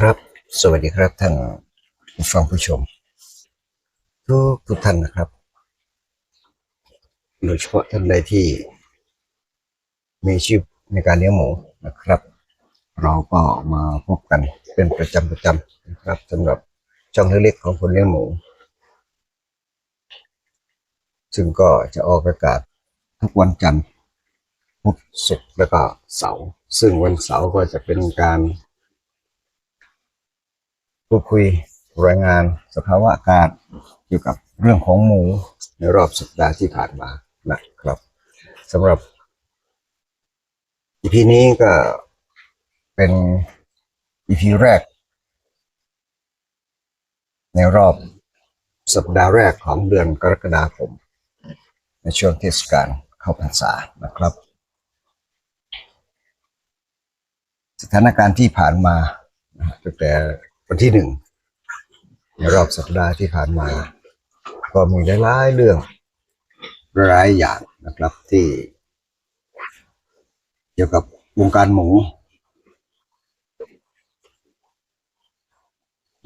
ครับ สวัสดีครับท่านผู้ฟังผู้ชม ทุกทุกท่านนะครับ โดยเฉพาะท่านใดที่ มีชีพในการเลี้ยงหมูนะครับ เราก็มาพบกันเป็นประจำประจำนะครับสำหรับช่องเล็กๆของคนเลี้ยงหมู ซึ่งก็จะออกอากาศทุกวันจันทร์พุธศุกร์แล้วก็เสาร์ซึ่งวันเสาร์ก็จะเป็นการ พูดคุยรายงานสภาวะอากาศเกี่ยวกับเรื่องของหมูในรอบสัปดาห์ที่ผ่านมานะครับสำหรับ EP นี้ก็เป็น EP แรก ในรอบสัปดาห์แรกของเดือนกรกฎาคม ในช่วงเทศกาลเข้าพรรษานะครับ สถานการณ์ที่ผ่านมาตั้งแต่ วันที่หนึ่งในรอบสัปดาห์ที่ผ่านมา ก็มีหลายเรื่องหลายอย่างนะครับที่ เกี่ยวกับวงการหมู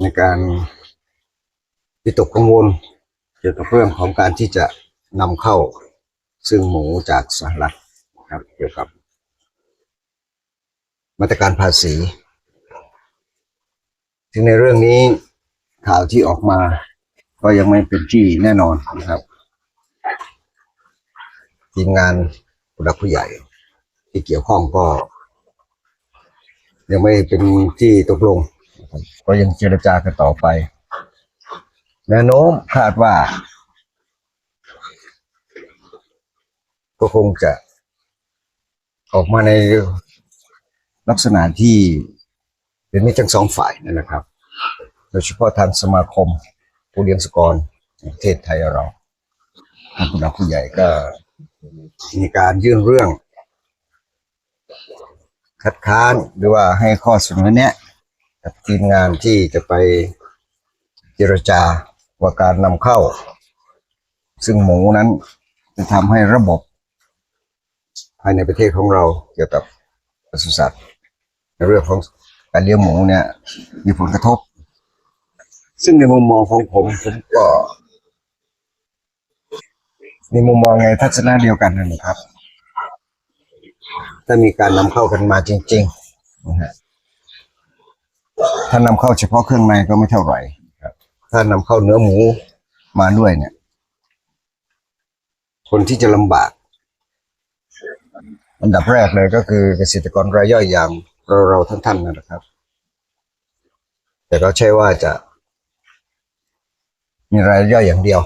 ในการวิตกกังวลเกี่ยวกับเรื่องของการที่จะนำเข้าซึ่งหมูจากสหรัฐนะครับเกี่ยวกับ มาตรการภาษี ถึงในเรื่องนี้ข่าวที่ออกมา ก็ยังไม่เป็นที่แน่นอนนะครับทีมงานผู้หลักผู้ใหญ่ ที่เกี่ยวข้องก็ ยังไม่เป็นที่ตกลง ก็ยังเจรจากันต่อไป แนวโน้มคาดว่า ก็คงจะออกมาในลักษณะที่ เป็นมิตรทั้งสองฝ่ายนั่นนะครับ โดยเฉพาะทางสมาคมผู้เลี้ยงสกรประเทศไทยเราทางผู้หลักผู้ใหญ่ก็มีการยื่นเรื่อง คัดค้านหรือว่าให้ข้อเสนอแนะกับทีมงานที่จะไปเจรจาว่าการนำเข้า ซึ่งหมูนั้น จะทำให้ระบบ ภายในประเทศของเราเกี่ยวกับปศุสัตว์ในเรื่องของ การเลี้ยงหมูเนี่ย มีผลกระทบ ซึ่งในมุมมองของผมผมก็ในมุมมองในทัศนะเดียวกันนั่นแหละครับ ถ้ามีการนำเข้ากันมาจริงๆนะฮะถ้านำเข้าเฉพาะเครื่องในก็ไม่เท่าไหร่ครับถ้านำเข้าเนื้อหมูมาด้วยเนี่ย คนที่จะลำบากอันดับแรกเลยก็คือเกษตรกรรายย่อยอย่าง เราเราท่านๆนั่นแหละครับ แต่ก็ใช่ว่าจะ มีรายย่อยอย่างเดียว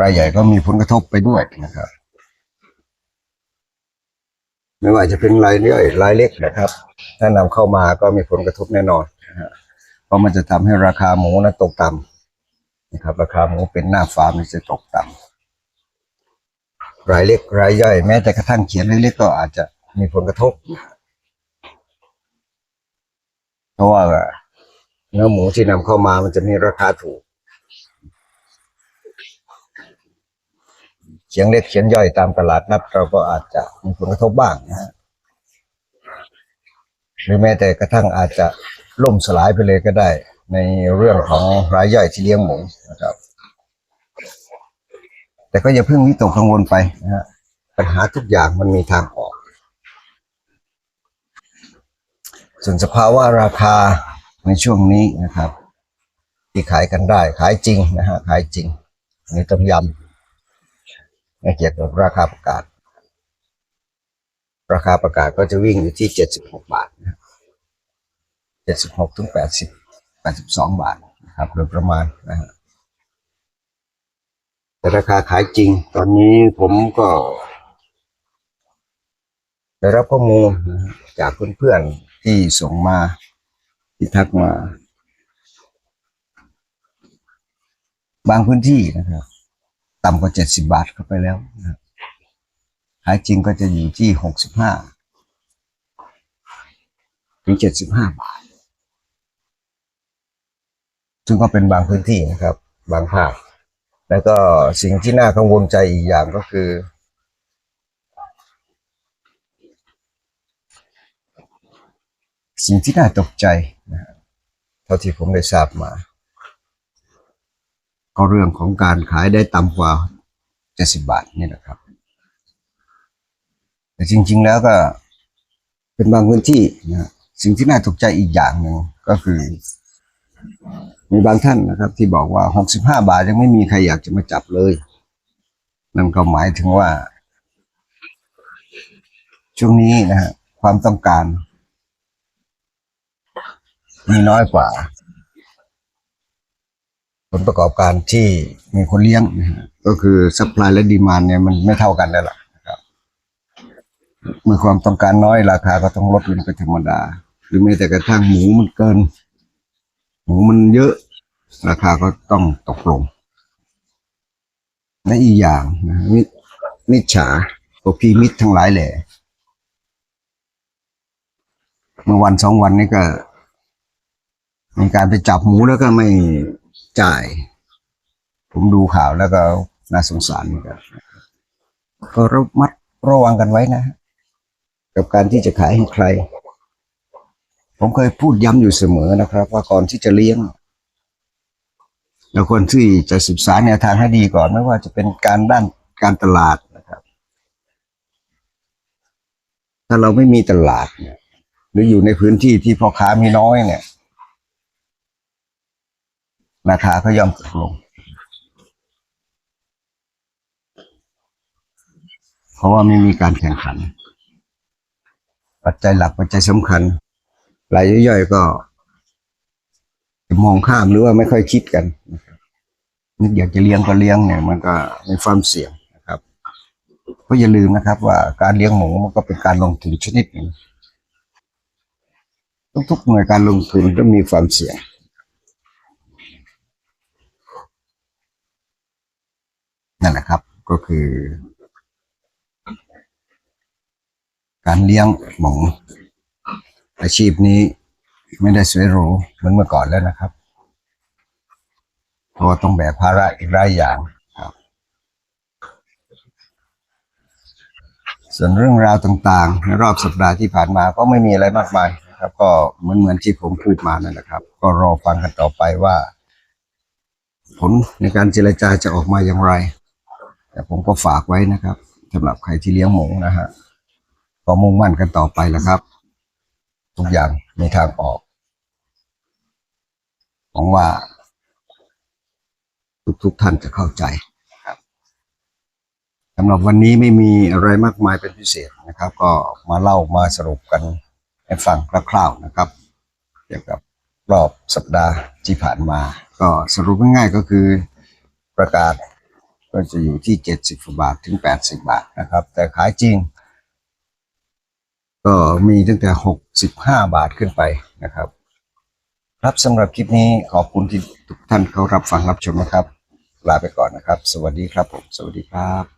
รายใหญ่ก็มีผลกระทบไปด้วยนะครับ ไม่ว่าจะเป็นรายย่อยรายเล็กนะครับถ้านำเข้ามาก็มีผลกระทบแน่นอนนะฮะเพราะมันจะทำให้ราคาหมูนั้นตกต่ำนะครับ ราคาหมูเป็นหน้าฟาร์มมันจะตกต่ำรายเล็กรายย่อย แม้แต่กระทั่งเขียนเล็กๆก็อาจจะมีผลกระทบ เพราะว่าเนื้อหมูที่นำเข้ามามันจะมีราคาถูกเขียงเล็กเขียนย่อยตามตลาดนัดเราก็อาจจะมีผลกระทบบ้างนะฮะหรือแม้แต่กระทั่งอาจจะล่มสลายไปเลยก็ได้ ในเรื่องของรายย่อยที่เลี้ยงหมูนะครับ แต่ก็อย่าเพิ่งวิตกกังวลไปนะฮะปัญหาทุกอย่างมันมีทางออก ส่วนสภาวะราคาในช่วงนี้นะครับ ที่ขายกันได้ขายจริงนะฮะขายจริงนนี้ต้องย้ำในเกี่ยวกับราคาประกาศ ราคาประกาศก็จะวิ่งอยู่ที่เจ็ดสิบหกบาทเจ็ดสิบหกถึงแปดสิบแปดสิบสองบาทนะครับโดยประมาณนะฮะแต่ราคาขายจริง ตอนนี้ผมก็ ได้รับข้อมูลจากเพื่อนๆที่ส่งมาที่ทักมา บางพื้นที่นะครับ ต่ำกว่าเจ็ดสิบบาทเข้าไปแล้วนะขายจริงก็จะอยู่ที่หกสิบห้าถึงเจ็ดสิบห้าบาท ซึ่งก็เป็นบางพื้นที่นะครับ บางภาคแล้วก็สิ่งที่น่ากังวลใจอีกอย่างก็คือ สิ่งที่น่าตกใจนะเท่าที่ผมได้ทราบมา ก็เรื่องของการขายได้ต่ำกว่า70บาทนี่นะครับ แต่จริง ๆ แล้วก็เป็นบางพื้นที่นะฮะสิ่งที่น่าตกใจอีกอย่างหนึ่งก็คือ มีบางท่านนะครับ ที่บอกว่า65บาทยังไม่มีใครอยากจะมาจับเลย นั่นก็หมายถึงว่า ช่วงนี้นะฮะความต้องการ มีน้อยกว่า ผลประกอบการที่มีคนเลี้ยงนะฮะก็คือซัพพลายและดีมานเนี่ยมันไม่เท่ากันแล้วล่ะครับเมื่อความต้องการน้อยราคาก็ต้องลดลงเป็นธรรมดา หรือแม้แต่กระทั่งหมูมันเกิน หมูมันเยอะ ราคาก็ต้องตกลงและอีกอย่างนะมิมิจฉาพวกพีมิตรทั้งหลายแหล่เมื่อวันสองวันนี้ก็ มีการไปจับหมูแล้วก็ไม่จ่าย ผมดูข่าวแล้วก็น่าสงสารเหมือนกันก็ระมัดระวังกันไว้นะ กับการที่จะขายให้ใคร ผมเคยพูดย้ำอยู่เสมอนะครับ ว่าก่อนที่จะเลี้ยงเราควรที่จะศึกษาแนวทางให้ดีก่อนไม่ว่าจะเป็นการด้านการตลาดนะครับ ถ้าเราไม่มีตลาดเนี่ยหรืออยู่ในพื้นที่ที่พ่อค้ามีน้อยเนี่ย ราคาก็ย่อมตกลง เพราะว่าไม่มีการแข่งขัน ปัจจัยหลักปัจจัยสำคัญรายย่อยๆก็มองข้ามหรือว่าไม่ค่อยคิดกันนึกอยากจะเลี้ยงก็เลี้ยงเนี่ย มันก็มีความเสี่ยงนะครับก็อย่าลืมนะครับ ว่าการเลี้ยงหมูมันก็เป็นการลงทุนชนิดหนึ่งทุกๆหน่วยการลงทุนก็มีความเสี่ยง นะครับ ก็คือ การเลี้ยงหมูอาชีพนี้ไม่ได้สวยหรูเหมือนเมื่อก่อนแล้วนะครับเพราะว่าต้องแบกภาระอีกหลายอย่างครับ ส่วนเรื่องราวต่างๆ ในรอบสัปดาห์ที่ผ่านมาก็ไม่มีอะไรมากมายครับ ก็เหมือนเหมือนที่ผมพูดมานั่นแหละครับ ก็รอฟังกันต่อไปว่า ผลในการเจรจาจะออกมาอย่างไร แต่ผมก็ฝากไว้นะครับสำหรับใครที่เลี้ยงหมูนะฮะก็มุ่งมั่นกันต่อไปแล้วครับ ทุกอย่างมีทางออกหวังว่า ทุกๆท่านจะเข้าใจครับสำหรับวันนี้ไม่มีอะไรมากมายเป็นพิเศษนะครับ ก็มาเล่ามาสรุปกันให้ฟังคร่าวๆนะครับ เกี่ยวกับรอบสัปดาห์ที่ผ่านมา ก็สรุปง่ายๆก็คือประกาศ ก็จะอยู่ที่เจ็ดสิบบาทถึงแปดสิบาทนะครับ แต่ขายจริง ก็มีตั้งแต่หกสิบาทขึ้นไปนะครับ ครับสำหรับคลิปนี้ขอบคุณที่ทุกท่านเขารับฟังรับชมนะครับ ลาไปก่อนนะครับ สวัสดีครับผม สวัสดีครับ